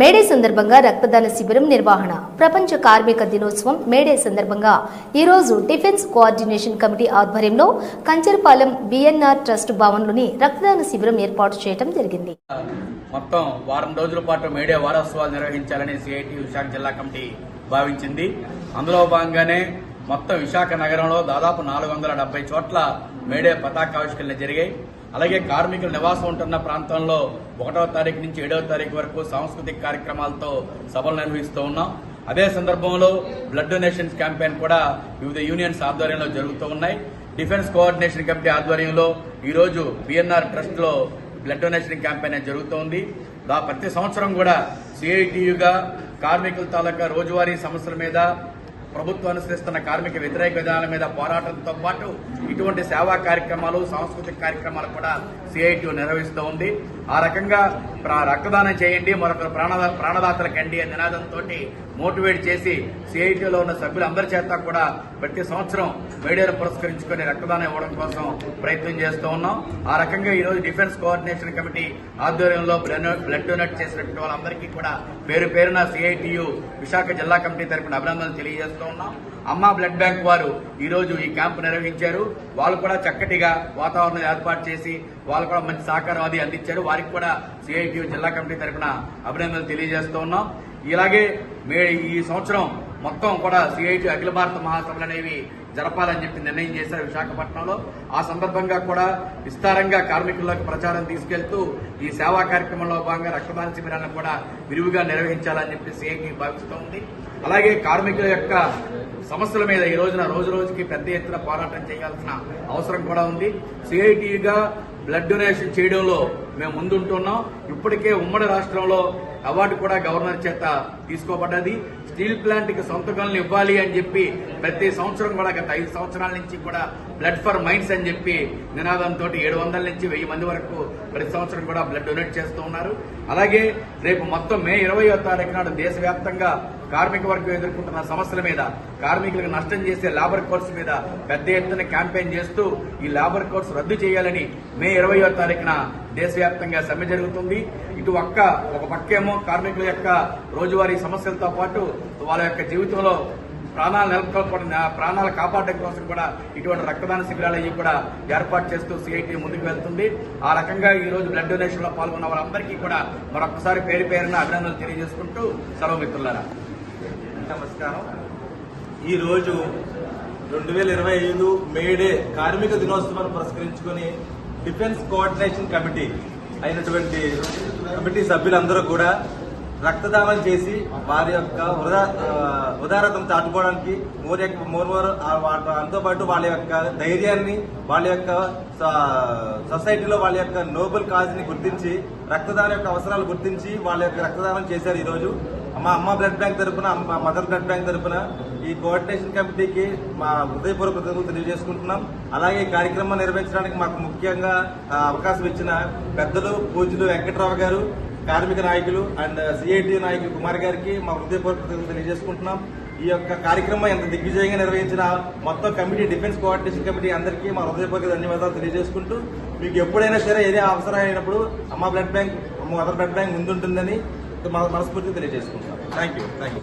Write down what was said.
May Day సందర్భంగా రక్తదాన శిబిరం నిర్వహణ. ప్రపంచ కార్మిక దినోత్సవం మేడే సందర్భంగా. ఈరోజు డిఫెన్స్ కోఆర్డినేషన్ కమిటీ ఆధ్వర్యంలో కంచర్పాలెం బిఎన్ఆర్ ట్రస్ట్ భవన్లోని రక్తదాన శిబిరం ఏర్పాటు చేయడం జరిగింది. మొత్తం వారం రోజుల పాటు మేడే వారోత్సవాలు నిర్వహించాలని సిఐటి విశాఖ జిల్లా కమిటీ భావించింది. అందులో భాగంగానే మొత్తం విశాఖ నగరంలో దాదాపు నాలుగు వందల డెబ్బై చోట్ల మేడే పతాకావిష్కరణ జరిగాయి. అలాగే కార్మికులు నివాసం ఉంటున్న ప్రాంతంలో ఒకటవ తారీఖు నుంచి ఏడవ తారీఖు వరకు సాంస్కృతిక కార్యక్రమాలతో సభలు నిర్వహిస్తూ ఉన్నాం. అదే సందర్భంలో బ్లడ్ డొనేషన్స్ క్యాంపెయిన్ కూడా వివిధ యూనియన్స్ ఆధ్వర్యంలో జరుగుతూ ఉన్నాయి. డిఫెన్స్ కోఆర్డినేషన్ కమిటీ ఆధ్వర్యంలో ఈరోజు బిఎన్ఆర్ ట్రస్ట్లో బ్లడ్ డొనేషన్ క్యాంపెయిన్ జరుగుతోంది దా ప్రతి సంవత్సరం కూడా సిఐటియుగా కార్మికుల తాలూకా రోజువారీ సమస్యల మీద ప్రభుత్వం అనుసరిస్తున్న కార్మిక వ్యతిరేక విధానాల మీద పోరాటంతో పాటు ఇటువంటి సేవా కార్యక్రమాలు సాంస్కృతిక కార్యక్రమాలు కూడా సిఐటి నిర్వహిస్తూ ఉంది. ఆ రకంగా రక్తదానం చేయండి మరొకరు ప్రాణదా ప్రాణదాతలకండి అనే నినాదంతో మోటివేట్ చేసి సిఐటిలో ఉన్న సభ్యులందరి చేత కూడా ప్రతి సంవత్సరం మేడేను పురస్కరించుకొని రక్తదానం ఇవ్వడం కోసం ప్రయత్నం చేస్తూ ఉన్నాం. ఆ రకంగా ఈరోజు డిఫెన్స్ కోఆర్డినేషన్ కమిటీ ఆధ్వర్యంలో బ్లడ్ డొనేట్ చేసినటువంటి వాళ్ళందరికీ కూడా పేరు పేరున సిఐటియు విశాఖ జిల్లా కమిటీ తరపున అభినందనలు తెలియజేస్తూ ఉన్నాం. అమ్మా బ్లడ్ బ్యాంక్ వారు ఈరోజు ఈ క్యాంపు నిర్వహించారు. వాళ్ళు కూడా చక్కటిగా వాతావరణం ఏర్పాటు చేసి వాళ్ళు కూడా మంచి సహకారం అది అందించారు. వారికి కూడా సిఐటియు జిల్లా కమిటీ తరఫున అభినందనలు తెలియజేస్తూ ఉన్నాం. ఇలాగే మే ఈ సంవత్సరం మొత్తం కూడా సిఐటి అఖిల భారత మహాసభలు అనేవి జరపాలని చెప్పి నిర్ణయం చేశారు విశాఖపట్నంలో. ఆ సందర్భంగా కూడా విస్తారంగా కార్మికుల్లోకి ప్రచారం తీసుకెళ్తూ ఈ సేవా కార్యక్రమంలో భాగంగా రక్తదాన శిబిరాలను కూడా విరివిగా నిర్వహించాలని చెప్పి సిఐటి భావిస్తోంది అలాగే కార్మికుల యొక్క సమస్యల మీద ఈ రోజున రోజు రోజుకి పెద్ద ఎత్తున పోరాటం చేయాల్సిన అవసరం కూడా ఉంది. సిఐటిగా బ్లడ్ డొనేషన్ చేయడంలో మేము ముందుంటున్నాం. ఇప్పటికే ఉమ్మడి రాష్ట్రంలో అవార్డు కూడా గవర్నర్ చేత తీసుకోబడ్డది. స్టీల్ ప్లాంట్కి సొంత గనులు ఇవ్వాలి అని చెప్పి ప్రతి సంవత్సరం కూడా గత ఐదు సంవత్సరాల నుంచి కూడా బ్లడ్ ఫర్ మైండ్స్ అని చెప్పి నినాదంతో ఏడు వందల నుంచి వెయ్యి మంది వరకు ప్రతి సంవత్సరం కూడా బ్లడ్ డొనేట్ చేస్తూ ఉన్నారు. అలాగే రేపు మొత్తం మే ఇరవయో తారీఖు నాడు దేశవ్యాప్తంగా కార్మిక వర్గం ఎదుర్కొంటున్న సమస్యల మీద కార్మికులకు నష్టం చేసే లేబర్ కోర్స్ మీద పెద్ద ఎత్తున క్యాంపెయిన్ చేస్తూ ఈ లేబర్ కోర్స్ రద్దు చేయాలని మే ఇరవయో తారీఖున దేశవ్యాప్తంగా సమ్మె జరుగుతుంది. ఇటు ఒక్క ఒక పక్కేమో కార్మికుల యొక్క రోజువారీ సమస్యలతో పాటు వాళ్ళ యొక్క జీవితంలో ప్రాణాలు నెలకొల్పడం ప్రాణాలు కాపాడడం కోసం కూడా ఇటువంటి రక్తదాన శిబిరాలు అవి కూడా ఏర్పాటు చేస్తూ సిఐటి ముందుకు వెళ్తుంది. ఆ రకంగా ఈ రోజు బ్లడ్ డొనేషన్లో పాల్గొన్న వాళ్ళందరికీ కూడా మరొకసారి పేరు పేరున అభినందనలు తెలియజేసుకుంటూ సెలవు నమస్కారం. ఈరోజు రెండు వేల ఇరవై ఐదు మేడే కార్మిక దినోత్సవాన్ని పురస్కరించుకొని డిఫెన్స్ కోఆర్డినేషన్ కమిటీ అయినటువంటి కమిటీ సభ్యులందరూ కూడా రక్తదానం చేసి వారి యొక్క ఉదా ఉదారతను చాటుకోవడానికి మోర్ యొక్క మోర్మోర్ మోర్ దాంతో పాటు వాళ్ళ యొక్క ధైర్యాన్ని వాళ్ళ యొక్క సొసైటీలో వాళ్ళ యొక్క నోబెల్ కాజ్ని గుర్తించి రక్తదానం యొక్క అవసరాలు గుర్తించి వాళ్ళ యొక్క రక్తదానం చేశారు ఈరోజు. మా అమ్మ బ్లడ్ బ్యాంక్ తరపున మా మదర్ బ్లడ్ బ్యాంక్ తరపున ఈ కోఆర్డినేషన్ కమిటీకి మా హృదయపూర్వక కృతజ్ఞతలు తెలియజేసుకుంటున్నాం. అలాగే ఈ కార్యక్రమం నిర్వహించడానికి మాకు ముఖ్యంగా అవకాశం ఇచ్చిన పెద్దలు పూజలు వెంకట్రావు గారు కార్మిక నాయకులు అండ్ సిఐటి నాయకులు కుమార్ గారికి మా హృదయపూర్వక కృతజ్ఞతలు తెలియజేసుకుంటున్నాం. ఈ యొక్క కార్యక్రమం ఎంత దిగ్విజయంగా నిర్వహించిన మొత్తం కమిటీ డిఫెన్స్ కోఆర్డినేషన్ కమిటీ అందరికీ మా హృదయపూర్వక ధన్యవాదాలు తెలియజేసుకుంటూ మీకు ఎప్పుడైనా సరే ఏదే అవసరం అయినప్పుడు అమ్మ blood bank mother blood bank ముందుంటుందని మనస్ఫూర్తిగా తెలియజేసుకుంటాం థ్యాంక్ యూ థ్యాంక్ యూ